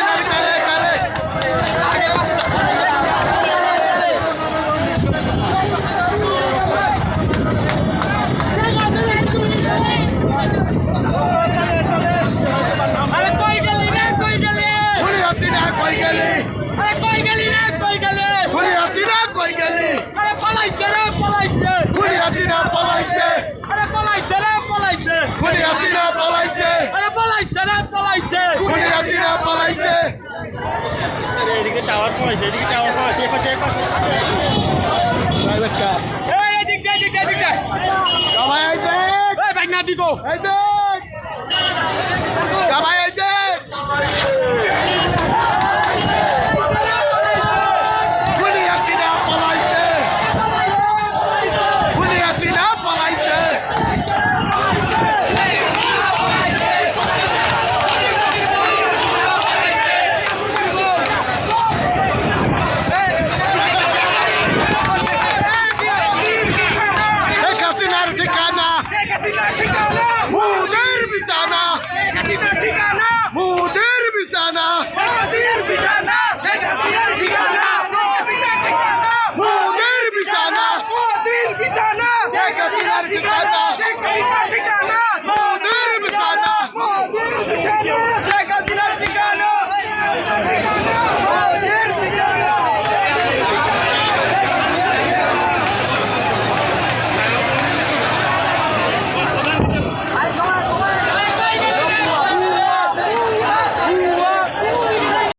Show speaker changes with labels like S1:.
S1: Let's go. Private car
S2: এই দিক দে দিক দে দিক দে
S1: সবাই এই দেখ
S2: এই বাইক না দিকো
S1: এই দেখ sana